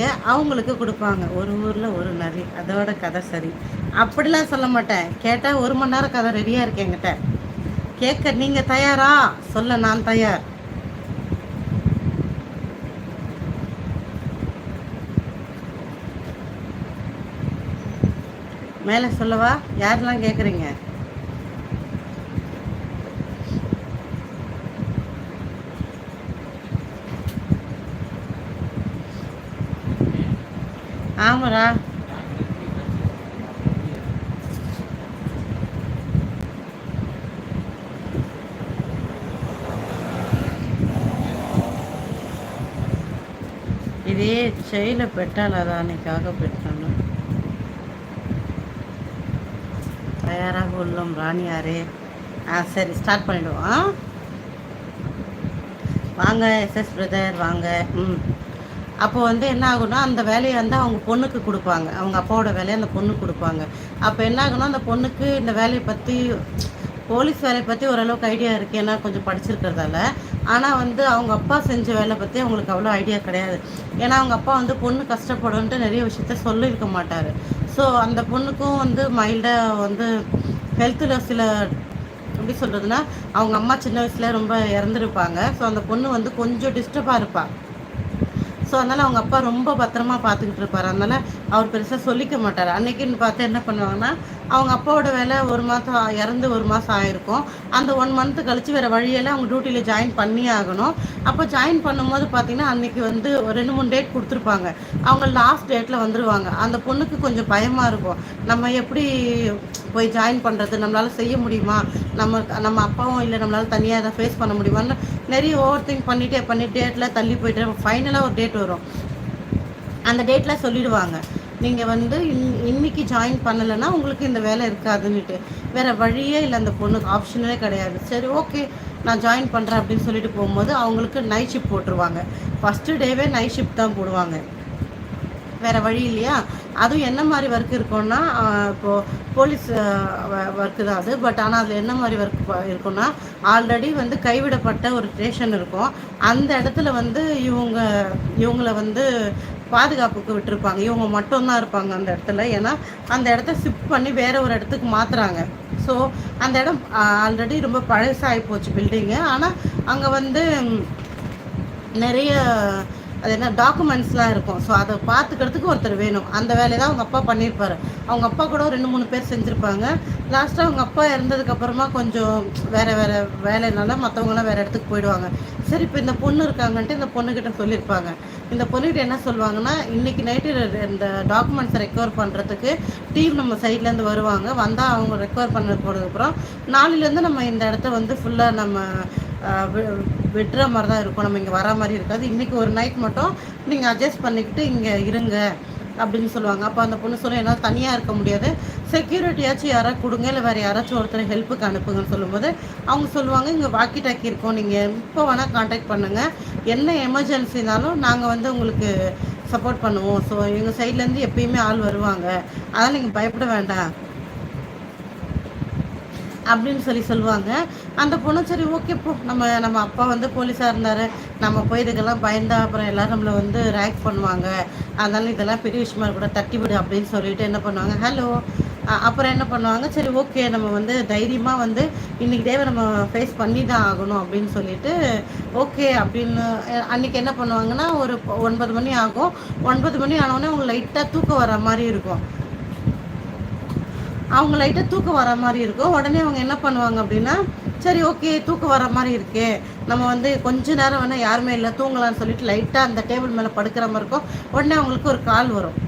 அவங்களுக்கு கொடுப்பாங்க. ஒரு ஊரில் ஒரு நரி. அதோட கதை சரி. அப்படிலாம் சொல்ல மாட்டேன். கேட்டால் ஒரு மணி நேரம் கதை ரெடியாக இருக்கு என்கிட்ட. கேட்க நீங்கள் தயாரா? சொல்ல நான் தயார். மேலே சொல்லவா? யாரெல்லாம் கேட்குறீங்க ஆமாடா. இதே செயல பெட்டால் அதானிக்காக பெற்றணும் தயாராக உள்ளோம் ராணியாரே. ஆ சரி ஸ்டார்ட் பண்ணிடுவோம். வாங்க எஸ்எஸ் பிரதர் வாங்க. ம். அப்போ வந்து என்ன ஆகும்னா அந்த வேலையை வந்து அவங்க பொண்ணுக்கு கொடுப்பாங்க. அவங்க அப்பாவோட வேலையை அந்த பொண்ணுக்கு கொடுப்பாங்க. அப்போ என்ன ஆகுனா அந்த பொண்ணுக்கு இந்த வேலையை பற்றி போலீஸ் வேலையை பற்றி ஓரளவுக்கு ஐடியா இருக்குது ஏன்னா கொஞ்சம் படிச்சிருக்கிறதால. ஆனால் வந்து அவங்க அப்பா செஞ்ச வேலை பற்றி அவங்களுக்கு அவ்வளோ ஐடியா கிடையாது. ஏன்னா அவங்க அப்பா வந்து பொண்ணு கஷ்டப்படும்ன்ட்டு நிறைய விஷயத்த சொல்லியிருக்க மாட்டார். ஸோ அந்த பொண்ணுக்கும் வந்து மைல்டாக வந்து ஹெல்த்தில் சில எப்படி சொல்கிறதுனா அவங்க அம்மா சின்ன வயசில் ரொம்ப இறந்துருப்பாங்க. ஸோ அந்த பொண்ணு வந்து கொஞ்சம் டிஸ்டர்பாக இருப்பாள் ஸோ அதனால் அவங்க அப்பா ரொம்ப பத்திரமா பார்த்துக்கிட்டு இருப்பார். அதனால் அவர் பெருசாக சொல்லிக்க மாட்டார். அன்னைக்குன்னு பார்த்து என்ன பண்ணுவாங்கன்னா அவங்க அப்பாவோட வேலை ஒரு மாதம் இறந்து ஒரு மாதம் ஆயிருக்கும். அந்த ஒன் மந்த்து கழித்து வேறு வழியெல்லாம் அவங்க டியூட்டியில் ஜாயின் பண்ணி ஆகணும். அப்போ ஜாயின் பண்ணும்போது பார்த்தீங்கன்னா அன்றைக்கி வந்து ஒரு ரெண்டு மூணு டேட் கொடுத்துருப்பாங்க. அவங்க லாஸ்ட் டேட்டில் வந்துடுவாங்க அந்த பொண்ணுக்கு கொஞ்சம் பயமாக இருக்கும். நம்ம எப்படி போய் ஜாயின் பண்ணுறது நம்மளால் செய்ய முடியுமா? நம்ம நம்ம அப்பாவும் இல்லை நம்மளால் தனியாக அதை ஃபேஸ் பண்ண முடியுமான்னு நிறைய ஓவர் திங்க் பண்ணிட்டே பண்ணி டேட்டில் தள்ளி போயிட்டு ஃபைனலாக ஒரு டேட் வரும். அந்த டேட்டில் சொல்லிடுவாங்க. நீங்கள் வந்து இன் இன்னைக்கு ஜாயின் பண்ணலைன்னா உங்களுக்கு இந்த வேலை இருக்காதுன்னுட்டு. வேறு வழியே இல்லை அந்த பொண்ணுக்கு ஆப்ஷனே கிடையாது. சரி ஓகே நான் ஜாயின் பண்ணுறேன் அப்படின்னு சொல்லிட்டு போகும்போது அவங்களுக்கு நைட் ஷிஃப்ட் போட்டுருவாங்க. ஃபஸ்ட்டு டேவே நைட் ஷிஃப்ட் தான் போடுவாங்க. வேறு வழி இல்லையா? அதுவும் என்ன மாதிரி ஒர்க் இருக்கும்னா இப்போது போலீஸ் ஒர்க்கு தான் அது. பட் ஆனால் அதில் என்ன மாதிரி ஒர்க் இருக்கும்னா ஆல்ரெடி வந்து கைவிடப்பட்ட ஒரு ஸ்டேஷன் இருக்கும். அந்த இடத்துல வந்து இவங்க இவங்கள வந்து பாதுகாப்புக்கு விட்டுருப்பாங்க. இவங்க மட்டும்தான் இருப்பாங்க அந்த இடத்துல. ஏன்னா அந்த இடத்த ஷிஃப்ட் பண்ணி வேற ஒரு இடத்துக்கு மாற்றுறாங்க ஸோ அந்த இடம் ஆல்ரெடி ரொம்ப பழசாகி போச்சு பில்டிங்கு ஆனால் அங்கே வந்து நிறைய அது என்ன டாக்குமெண்ட்ஸ்லாம் இருக்கும். ஸோ அதை பார்த்துக்கிறதுக்கு ஒருத்தர் வேணும். அந்த வேலையை தான் அவங்க அப்பா பண்ணியிருப்பாரு. அவங்க அப்பா கூட ரெண்டு மூணு பேர் செஞ்சுருப்பாங்க. லாஸ்ட்டாக அவங்க அப்பா இறந்ததுக்கப்புறமா கொஞ்சம் வேறு வேறு வேலைனால மற்றவங்களாம் வேறு இடத்துக்கு போயிடுவாங்க. சரி இப்போ இந்த பொண்ணு இருக்காங்கன்ட்டு இந்த பொண்ணுக்கிட்ட சொல்லியிருப்பாங்க. இந்த பொண்ணுகிட்ட என்ன சொல்லுவாங்கன்னா இன்றைக்கி நைட்டு இந்த டாக்குமெண்ட்ஸை ரெக்கவர் பண்ணுறதுக்கு டீம் நம்ம சைட்லேருந்து வருவாங்க. வந்தால் அவங்க ரெக்கவர் பண்ண போனதுக்கப்புறம் நாளிலேருந்து நம்ம இந்த இடத்த வந்து ஃபுல்லாக நம்ம விட்டுற மாதிரி தான் இருக்கும். நம்ம இங்கே வர மாதிரி இருக்காது. இன்றைக்கி ஒரு நைட் மட்டும் நீங்கள் அட்ஜஸ்ட் பண்ணிக்கிட்டு இங்கே இருங்க அப்படின்னு சொல்லுவாங்க. அப்போ அந்த பொண்ணு சொல்ல என்னால் தனியாக இருக்க முடியாது. செக்யூரிட்டியாச்சும் யாராவது கொடுங்க. இல்லை வேறு யாராச்சும் ஒருத்தர் ஹெல்ப்புக்கு அனுப்புங்கன்னு சொல்லும்போது அவங்க சொல்லுவாங்க இங்கே வாக்கி டாக்கி இருக்கோம். நீங்கள் இப்போ வேணால் காண்டாக்ட் பண்ணுங்கள் என்ன எமர்ஜென்சினாலும் நாங்கள் வந்து உங்களுக்கு சப்போர்ட் பண்ணுவோம். ஸோ எங்கள் சைட்லேருந்து எப்பயுமே ஆள் வருவாங்க. அதனால் நீங்கள் பயப்பட வேண்டாம். அப்படின்னு சொல்லி சொல்லுவாங்க. அந்த பொண்ணு சரி ஓகே போ. நம்ம நம்ம அப்பா வந்து போலீஸாக இருந்தார். நம்ம போய் இதுக்கெல்லாம் பயந்தா அப்புறம் எல்லோரும் நம்மளை வந்து ரேக் பண்ணுவாங்க. அதனால இதெல்லாம் பெரிய விஷயமா கூட தட்டி விடு அப்படின்னு சொல்லிட்டு என்ன பண்ணுவாங்க ஹலோ அப்புறம் என்ன பண்ணுவாங்க சரி ஓகே நம்ம வந்து தைரியமாக வந்து இன்றைக்கி தேவை நம்ம ஃபேஸ் பண்ணி தான் ஆகணும். அப்படின்னு சொல்லிட்டு ஓகே அப்படின்னு அன்றைக்கி என்ன பண்ணுவாங்கன்னா ஒரு ஒன்பது மணி ஆகும். ஒன்பது மணி ஆனோடனே உங்களுக்கு லைட்டாக தூக்கம் வர மாதிரி இருக்கும். அவங்க லைட்டாக தூக்கம் வர மாதிரி இருக்கும். உடனே அவங்க என்ன பண்ணுவாங்க அப்படின்னா சரி ஓகே தூக்கம் வர மாதிரி இருக்கே. நம்ம வந்து கொஞ்ச நேரம் வேணால் யாருமே இல்லை தூங்கலாம்னு சொல்லிட்டு லைட்டாக அந்த டேபிள் மேலே படுக்கிற மாதிரி இருக்கும். உடனே அவங்களுக்கு ஒரு கால் வரும்.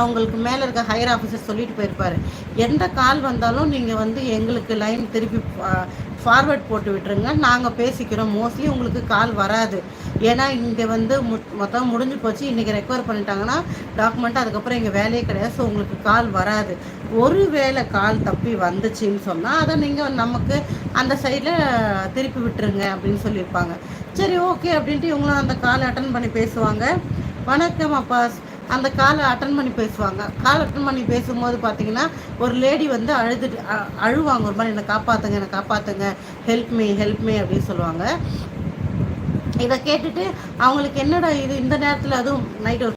அவங்களுக்கு மேலே இருக்க ஹையர் ஆஃபீஸர் சொல்லிட்டு போயிருப்பார். எந்த கால் வந்தாலும் நீங்கள் வந்து எங்களுக்கு லைன் திருப்பி ஃபார்வேர்ட் போட்டு விட்டுருங்க. நாங்கள் பேசிக்கிறோம். மோஸ்ட்லி உங்களுக்கு கால் வராது. ஏன்னா இங்கே வந்து மு மொத்தம் முடிஞ்சு போச்சு. இன்றைக்கி ரெக்கவர் பண்ணிட்டாங்கன்னா டாக்குமெண்ட்டு அதுக்கப்புறம் இங்கே வேலையே கிடையாது. ஸோ உங்களுக்கு கால் வராது. ஒரு வேளை கால் தப்பி வந்துச்சுன்னு சொன்னால் அதை நீங்கள் நமக்கு அந்த சைடில் திருப்பி விட்டுருங்க அப்படின்னு சொல்லியிருப்பாங்க. சரி ஓகே அப்படின்ட்டு இவங்களும் அந்த கால் அட்டன் பண்ணி பேசுவாங்க. வணக்கம் அப்பா. அந்த காலை அட்டன் பண்ணி பேசுவாங்க. கால் அட்டன் பண்ணி பேசும்போது பார்த்தீங்கன்னா ஒரு லேடி வந்து அழுதுட்டு அழுவாங்க. ஒரு மாதிரி என்னை காப்பாற்றுங்க என்னை காப்பாற்றுங்க ஹெல்ப் மீ ஹெல்ப் மீ அப்படின்னு சொல்லுவாங்க. இதை கேட்டுட்டு அவங்களுக்கு என்னடா இது? இந்த நேரத்தில் அதுவும் நைட் ஒரு